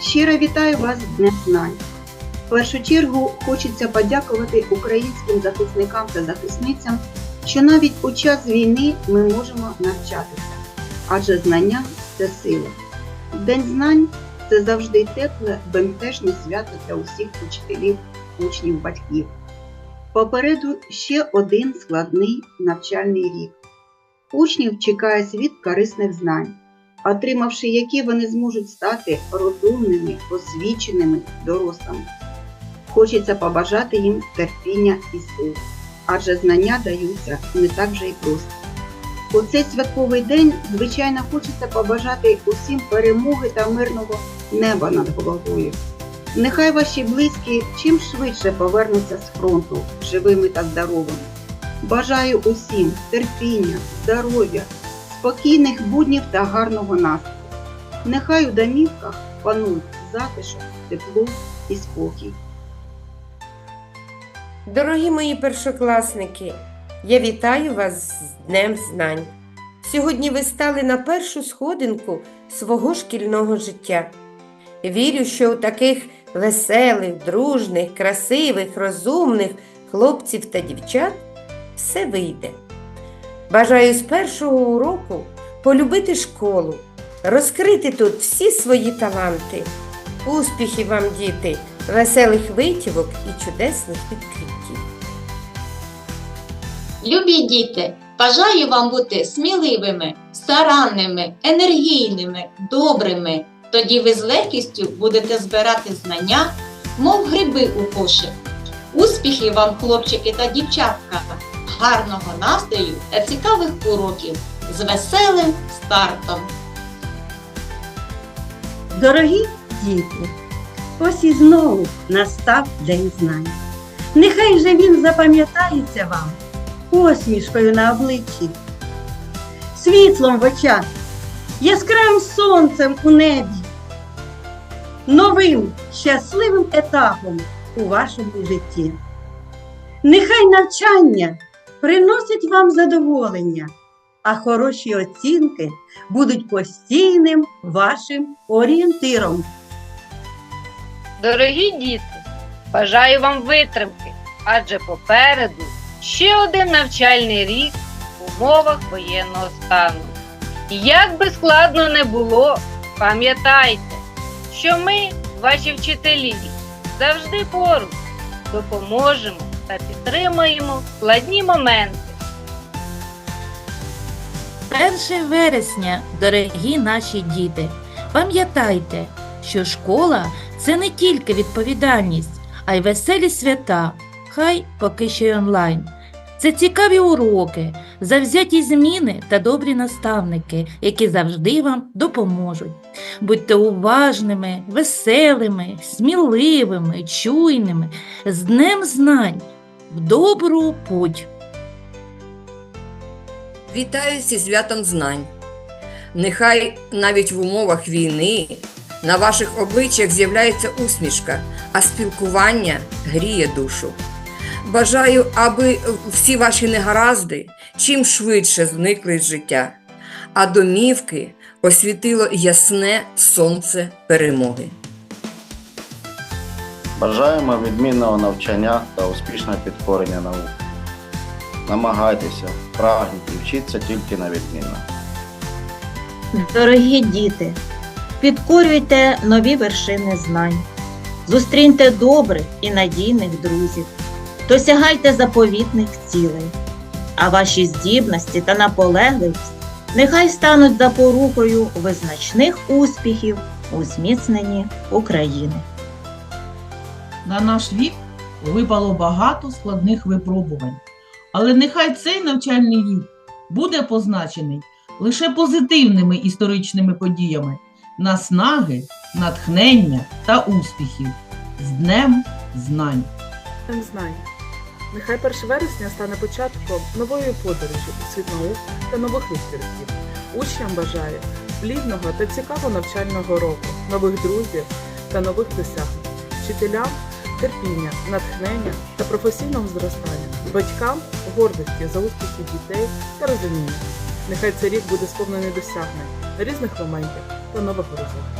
Щиро вітаю вас з Днем Знань. В першу чергу хочеться подякувати українським захисникам та захисницям, що навіть у час війни ми можемо навчатися, адже знання це сила. День знань це завжди тепле, бентежне свято для усіх учителів, учнів, батьків. Попереду ще один складний навчальний рік. Учнів чекає світ корисних знань, отримавши які вони зможуть стати розумними, освіченими дорослими. Хочеться побажати їм терпіння і сил, адже знання даються не так же й просто. У цей святковий день, звичайно, хочеться побажати усім перемоги та мирного неба над головою. Нехай ваші близькі чим швидше повернуться з фронту живими та здоровими. Бажаю усім терпіння, здоров'я, спокійних буднів та гарного настрою. Нехай у домівках панують затишок, тепло і спокій. Дорогі мої першокласники, я вітаю вас з Днем Знань. Сьогодні ви стали на першу сходинку свого шкільного життя. Вірю, що у таких веселих, дружних, красивих, розумних хлопців та дівчат все вийде. Бажаю з першого уроку полюбити школу, розкрити тут всі свої таланти. Успіхів вам, діти, веселих витівок і чудесних відкриттів. Любі діти, бажаю вам бути сміливими, старанними, енергійними, добрими. Тоді ви з легкістю будете збирати знання, мов гриби у кошик. Успіхів вам, хлопчики та дівчатка, гарного настрою та цікавих уроків з веселим стартом. Дорогі діти, ось і знову настав День знань. Нехай же він запам'ятається вам посмішкою на обличчі, світлом в очах, яскравим сонцем у небі, новим щасливим етапом у вашому житті. Нехай навчання приносить вам задоволення, а хороші оцінки будуть постійним вашим орієнтиром. Дорогі діти, бажаю вам витримки, адже попереду ще один навчальний рік в умовах воєнного стану. Як би складно не було, пам'ятайте, що ми, ваші вчителі, завжди поруч допоможемо та підтримаємо в складні моменти. 1 вересня, дорогі наші діти, пам'ятайте, що школа це не тільки відповідальність, а й веселі свята, хай поки що й онлайн. Це цікаві уроки, завзяті зміни та добрі наставники, які завжди вам допоможуть. Будьте уважними, веселими, сміливими, чуйними, з Днем знань, в добру путь! Вітаю зі святом знань. Нехай навіть в умовах війни на ваших обличчях з'являється усмішка, а спілкування гріє душу. Бажаю, аби всі ваші негаразди чим швидше зникли з життя, а домівки освітило ясне сонце перемоги. Бажаємо відмінного навчання та успішного підкорення наук. Намагайтеся, прагніть і вчіться тільки на відмінно. Дорогі діти, підкорюйте нові вершини знань, зустріньте добрих і надійних друзів, досягайте заповітних цілей, а ваші здібності та наполегливість нехай стануть запорукою визначних успіхів у зміцненні України. На наш вік випало багато складних випробувань. Але нехай цей навчальний рік буде позначений лише позитивними історичними подіями, наснаги, натхнення та успіхів з Днем Знань. Днем знань. Нехай 1 вересня стане початком нової подорожі у світ наук та нових відкриттів. Учням бажаю плідного та цікавого навчального року, нових друзів та нових досягнень, вчителям терпіння, натхнення та професійного зростання, батькам гордості за успіхи дітей та розуміння. Нехай цей рік буде сповнений досягнень, різних моментів та нових розумів.